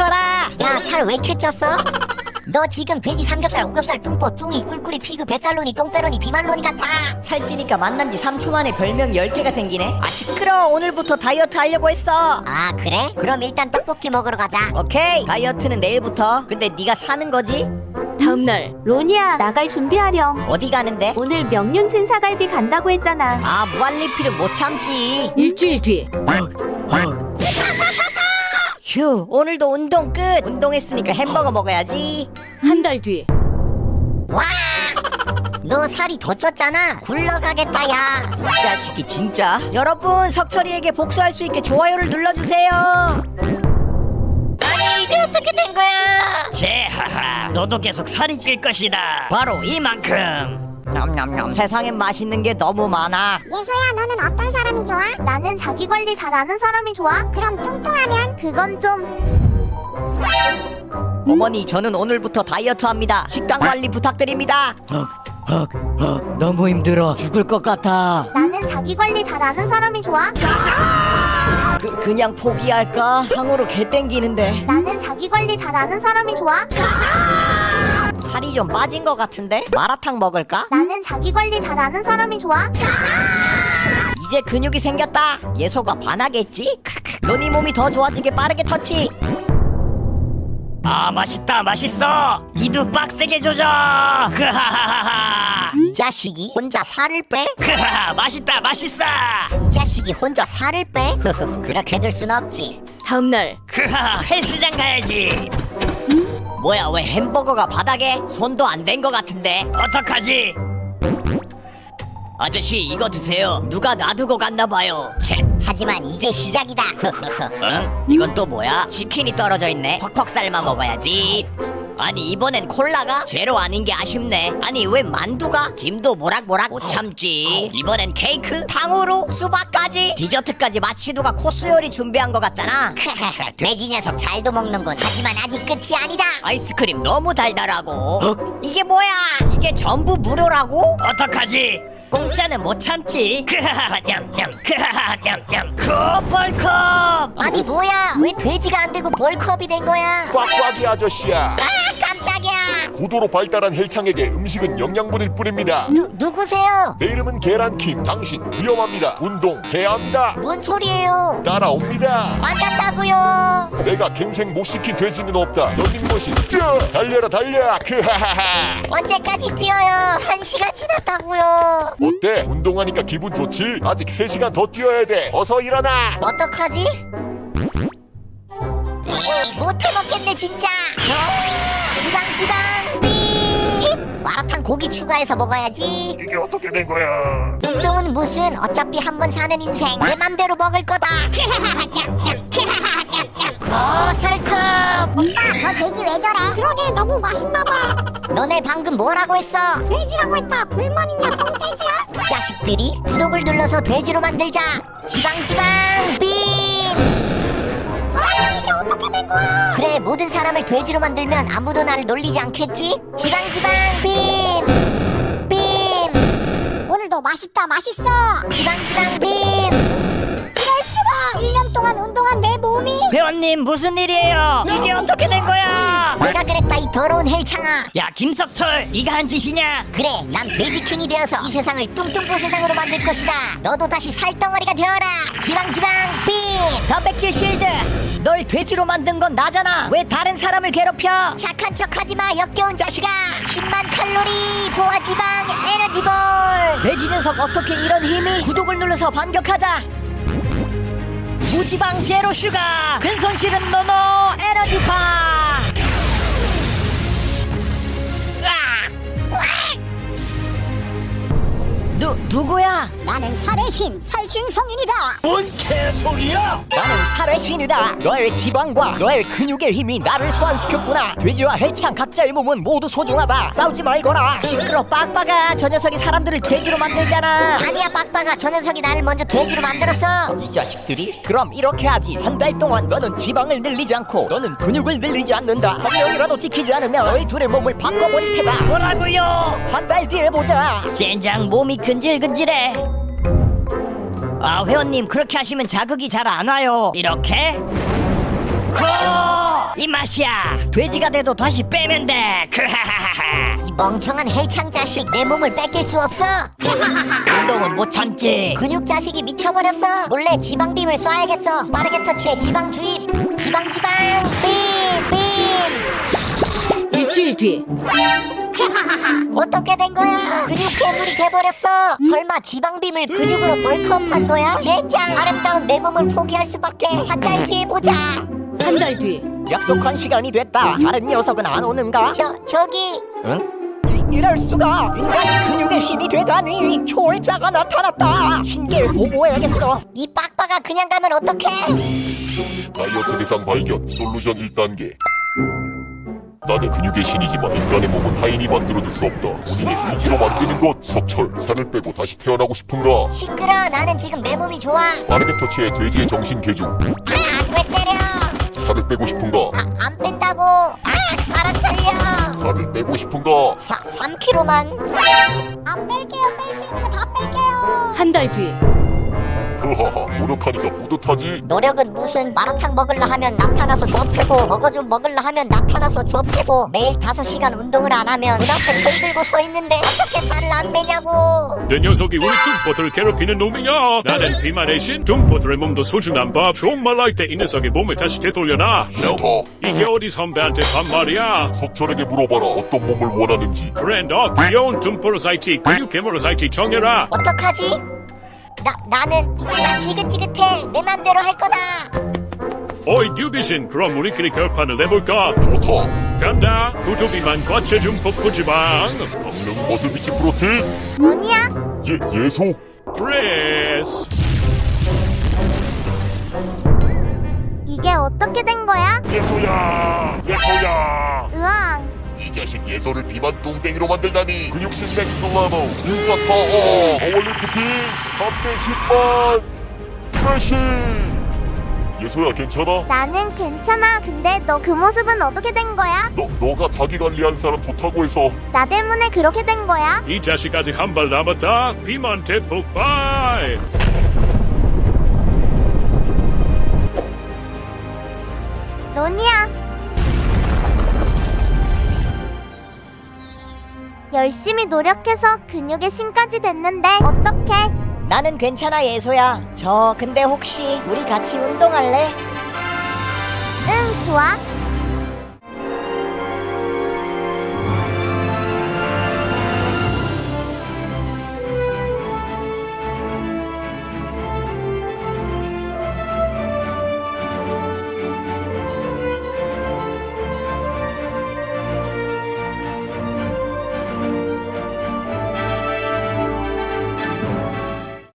멈춰라. 야 살 왜 이렇게 쪘어? 너 지금 돼지 삼겹살 오겹살 뚱보 뚱이 꿀꿀이 피그 뱃살로니 똥배로니 비말로니 같아. 살찌니까 만난 지 3초 만에 별명 10개가 생기네. 아 시끄러 오늘부터 다이어트 하려고 했어. 아 그래? 그럼 일단 떡볶이 먹으러 가자. 오케이. 다이어트는 내일부터. 근데 네가 사는 거지? 다음날 로니야 나갈 준비하렴. 어디 가는데? 오늘 명륜진 사갈비 간다고 했잖아. 아 무한리필은 못 참지. 일주일 뒤 휴 오늘도 운동 끝! 운동했으니까 햄버거 먹어야지. 한 달 뒤. 와! 너 살이 더 쪘잖아. 굴러가겠다 야. 이 자식이 진짜. 여러분 석철이에게 복수할 수 있게 좋아요를 눌러주세요. 아니 이게 어떻게 된 거야? 제하하 너도 계속 살이 찔 것이다. 바로 이만큼 냠냠냠. 세상엔 맛있는 게 너무 많아. 예소야 너는 어떤 사람이 좋아? 나는 자기 관리 잘하는 사람이 좋아. 그럼 뚱뚱하면? 그건 좀 어머니 저는 오늘부터 다이어트 합니다. 식단 관리 부탁드립니다. 헉헉헉 너무 힘들어. 죽을 것 같아. 나는 자기 관리 잘하는 사람이 좋아. 그, 그냥 포기할까? 탕으로 개 땡기는데. 나는 자기 관리 잘하는 사람이 좋아 살이 좀 빠진 것 같은데? 마라탕 먹을까? 나는 자기 관리 잘하는 사람이 좋아 이제 근육이 생겼다 예소가 반하겠지? 크크. 너네 몸이 더 좋아지게 빠르게 터치 아 맛있다 맛있어 이두 빡세게 조져 그하하하하 이 자식이 혼자 살을 빼? 그하하 맛있다 맛있어 이 자식이 혼자 살을 빼? 그렇게 될 순 없지 다음날 그하하 헬스장 가야지 뭐야 왜 햄버거가 바닥에? 손도 안 댄 것 같은데 어떡하지 아저씨 이거 드세요 누가 놔두고 갔나봐요 쳇 하지만 이제 시작이다 응? 이건 또 뭐야? 치킨이 떨어져 있네 퍽퍽 삶아 먹어야지 아니 이번엔 콜라가? 제로 아닌 게 아쉽네. 아니 왜 만두가? 김도 모락모락 못 참지. 이번엔 케이크? 탕후루? 수박까지? 디저트까지 마치 누가 코스 요리 준비한 것 같잖아. 돼지 녀석 잘도 먹는군. 하지만 아직 끝이 아니다. 아이스크림 너무 달달하고. 이게 뭐야? 이게 전부 무료라고? 어떡하지 공짜는 못 참지. 그하하 냠냠 그하하 냠냠. 컵벌컵. 아니 뭐야? 왜 돼지가 안 되고 벌컵이 된 거야? 꽉꽉이 아저씨야. 아 깜짝이야 고도로 발달한 헬창에게 음식은 영양분일 뿐입니다. 누, 누구세요? 내 이름은 계란킴. 당신 위험합니다. 운동 해야 합니다. 뭔 소리예요? 따라옵니다. 안 간다고요. 내가 갱생 못 시킨 돼지는 없다. 런닝머신 뛰어! 달려라 달려! 크하하하. 언제까지 뛰어요? 한 시간 지났다고요. 어때? 운동하니까 기분 좋지? 아직 3시간 더 뛰어야 돼. 어서 일어나. 어떡하지? 에이, 못 해먹겠네 진짜. 지방 지방. 삐 마라탕 고기 추가해서 먹어야지. 이게 어떻게 된 거야? 운동은 무슨 어차피 한 번 사는 인생. 내 맘대로 먹을 거다. 고설컵. 오빠 저 돼지 왜 저래? 그러게 너무 맛있나 봐. 너네 방금 뭐라고 했어? 돼지라고 했다. 불만 있냐 똥돼지야? 이 자식들이 구독을 눌러서 돼지로 만들자. 지방 지방 빔! 아니 이게 어떻게 된 거야? 그래 모든 사람을 돼지로 만들면 아무도 나를 놀리지 않겠지? 지방 지방 맛있다 맛있어. 지방지방 빔 이럴 수가. 1년 동안 운동한 내 몸이. 회원님 무슨 일이에요? 이게 어떻게 된 거야? 내가 그랬다 이 더러운 헬창아. 야 김석철 네가 한 짓이냐? 그래 난 돼지킹이 되어서 이 세상을 뚱뚱보 세상으로 만들 것이다. 너도 다시 살덩어리가 되어라. 지방지방 빔. 단백질 실드. 널 돼지로 만든 건 나잖아. 왜 다른 사람을 괴롭혀? 착한 척하지마 역겨운 자식아. 10만 칼로리 포화지방 에너지볼. 돼지 녀석 어떻게 이런 힘이 구독을 눌러서 반격하자. 무지방 제로 슈가. 근손실은 노노 에너지파 누 누구야? 나는 살의 힘 살신성인이다 뭔 개소리야 나는 살의 신이다. 너의 지방과 너의 근육의 힘이 나를 소환시켰구나. 돼지와 헬창 각자의 몸은 모두 소중하다. 싸우지 말거라. 시끄러 빡빡아. 저 녀석이 사람들을 돼지로 만들잖아. 아니야 빡빡아 저 녀석이 나를 먼저 돼지로 만들었어 이 자식들이? 그럼 이렇게 하지. 한 달 동안 너는 지방을 늘리지 않고 너는 근육을 늘리지 않는다. 한 명이라도 지키지 않으면 너희 둘의 몸을 바꿔버릴 테다. 뭐라고요 한 달 뒤에 보자. 젠장 몸이 근질 근질해. 아 회원님 그렇게 하시면 자극이 잘 안 와요. 이렇게? 코이 맛이야. 돼지가 돼도 다시 빼면 돼. 크하하하하 이 멍청한 헬창 자식 내 몸을 뺏길 수 없어. 운동은 못 참지. 근육 자식이 미쳐버렸어. 몰래 지방빔을 쏴야겠어. 빠르게 터치해 지방 주입. 지방 지방. 빔빔. 일주일 뒤 어떻게 된 거야? 근육 괴물이 돼버렸어. 설마 지방빔을 근육으로 벌크업한 거야? 젠장 아름다운 내 몸을 포기할 수밖에. 한 달 뒤에 보자. 한 달 뒤 약속한 시간이 됐다. 다른 녀석은 안 오는가? 저 저기. 이, 이럴 수가. 인간이 근육의 신이 되다니. 초월자가 나타났다. 신기해 보고해야겠어. 이 빡빡아 그냥 가면 어떡해? 다이어트 대상 발견. 솔루션 1단계 나는 근육의 신이지만 인간의 몸은 타인이 만들어줄 수 없다. 본인의 의지로 만드는 것. 석철 살을 빼고 다시 태어나고 싶은가? 시끄러. 나는 지금 내 몸이 좋아. 빠르게 터치해 돼지의 정신 개중. 아왜 때려. 살을 빼고 싶은가? 아, 안 뺀다고. 아 사람 살려. 살을 빼고 싶은가? 사, 3kg만. 안 뺄게요. 뺄 수 있는 거 다 뺄게요. 한 달 뒤 노력하니까 뿌듯하지? 노력은 무슨 마라탕 먹을라 하면 나타나서 좁히고 먹어 좀 먹을라 하면 나타나서 좁히고 매일 5시간 운동을 안 하면 문 앞에 철 들고 서 있는데 어떻게 살을 안 빼냐고. 내 녀석이 우리 둠포트를 괴롭히는 놈이야 나는 비만의 신 둠포트의 몸도 소중한 법 좋은 말할 때이 녀석의 몸을 다시 되돌려놔. 싫다 이게 어디 선배한테 반말이야? 석철에게 물어봐라 어떤 몸을 원하는지. 그래 너 귀여운 둠포로 사이트 근육 괴물로 사이트 정해라. 어떡하지? 나, 나는 이제 나 지긋지긋해. 내 맘대로 할 거다. 어이 뉴비신. 그럼 우리끼리 결판을 내볼까? 좋다. 간다. 구두비만 과 체중 복부지방 강릉 머슬 비치 프로틴 뭐냐? 예, 예소. 프레스. 이게 어떻게 된 거야? 예소야 예소야. 으앙 이 자식 예소를 비만 뚱땡이로 만들다니. 근육신 넥스트 레벨 누가 타어 어워리프팅 3대 10만. 스매시. 예소야 괜찮아? 나는 괜찮아. 근데 너 그 모습은 어떻게 된 거야? 너, 너가 자기 관리한 사람 좋다고 해서. 나 때문에 그렇게 된 거야? 이 자식 아직 한 발 남았다 비만 대폭발 로니야 열심히 노력해서 근육의 신까지 됐는데 어떡해 나는 괜찮아 예소야. 저 근데 혹시 우리 같이 운동할래? 응 좋아